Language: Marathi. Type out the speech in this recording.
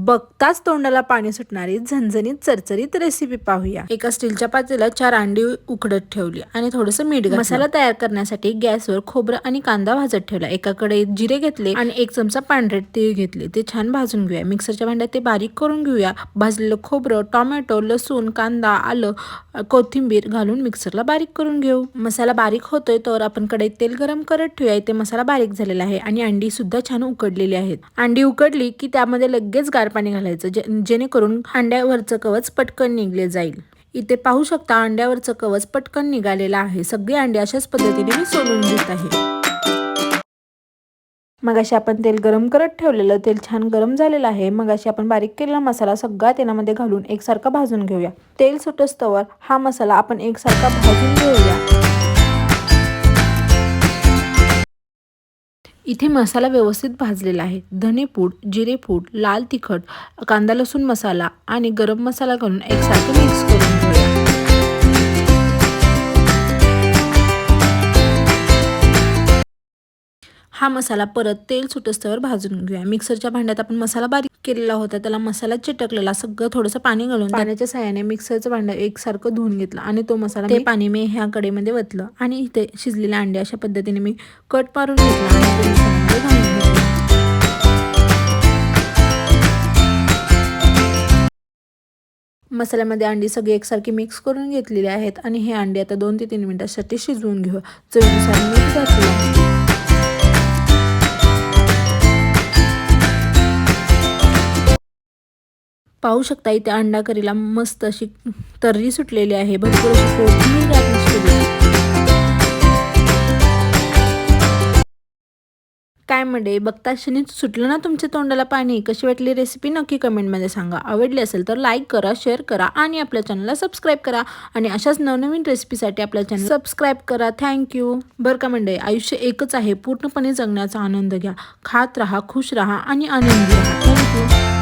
बघताच तोंडाला पाणी सुटणारी झणझणीत चरचरीत रेसिपी पाहूया. एका स्टीलच्या पातेल्यात चार अंडी उकडत ठेवली आणि थोडंसं मीठ मसाला तयार करण्यासाठी गॅसवर खोबरं आणि कांदा भाजत ठेवला. एका जिरे घेतले आणि एक चमचा पांढरे तीळ घेतले. ते छान भाजून घेऊया. मिक्सरच्या भांड्यात ते बारीक करून घेऊया. भाजलेलं खोबरं टोमॅटो लसूण कांदा आलं कोथिंबीर घालून मिक्सरला बारीक करून घेऊ. मसाला बारीक होतोय तर आपण कढईत तेल गरम करत ठेवूया. इथे मसाला बारीक झालेला आहे आणि अंडी सुद्धा छान उकडलेली आहेत. अंडी उकडली की त्यामध्ये लगेच गार पाणी घालायचं जे जेणेकरून हांड्यावरचं कवच पटकन निघले जाईल. इथे पाहू शकता अंड्यावरचं कवच पटकन निघालेलं आहे. सगळी अंडी अशाच पद्धतीने मी सोलून घेत आहे. मग अशी आपण तेल गरम करत ठेवलेलं तेल छान गरम झालेलं आहे. मग अशी आपण बारीक केलेला मसाला सगळा तेलामध्ये घालून एकसारखा भाजून घेऊया. तेल सुटस्तवर हा मसाला आपण एकसारखा भाजून घेऊया. इथे मसाला व्यवस्थित भाजलेला आहे. धनेपूड जिरेपूड लाल तिखट कांदा लसूण मसाला आणि गरम मसाला घालून एकसारखे मिक्स करू. हा मसाला परत तेल सुटस्तवर भाजून घेऊया. मिक्सरच्या भांड्यात आपण मसाला बारीक केलेला होता त्याला मसाला चिटकलेला सगळं थोडंसं पाणी घालून पाण्याच्या साह्याने मिक्सरचं भांडं एकसारखं धुवून घेतलं आणि तो मसाला ते पाणी मी ह्या कडेमध्ये वतलं आणि इथे शिजलेले अंडे अशा पद्धतीने मी कट मारून घेतला मसाल्यामध्ये घालून घेतलं. मसाल्यामध्ये अंडी सगळी एकसारखी मिक्स करून घेतलेली आहेत आणि हे अंडे आता दोन ते तीन मिनिटासाठी शिजवून घेऊ. चवीनुसार मीठ घातलं. पाहू शकता इथे अंडा करीला मस्त अशी तर्री सुटलेली आहे. भरपूर अशी कोथिंबीर काय म्हणे बघता क्षणी सुटलं ना तुमच्या तोंडाला पाणी? कशी वाटली रेसिपी नक्की कमेंटमध्ये सांगा. आवडली असेल तर लाईक करा शेअर करा आणि आपल्या चॅनलला सबस्क्राईब करा. आणि अशाच नवनवीन रेसिपीसाठी आपल्या चॅनल सबस्क्राईब करा. थँक्यू बरं का म्हणे आयुष्य एकच आहे. पूर्णपणे जगण्याचा आनंद घ्या. खात राहा खुश राहा आणि आनंदी राहा. थँक्यू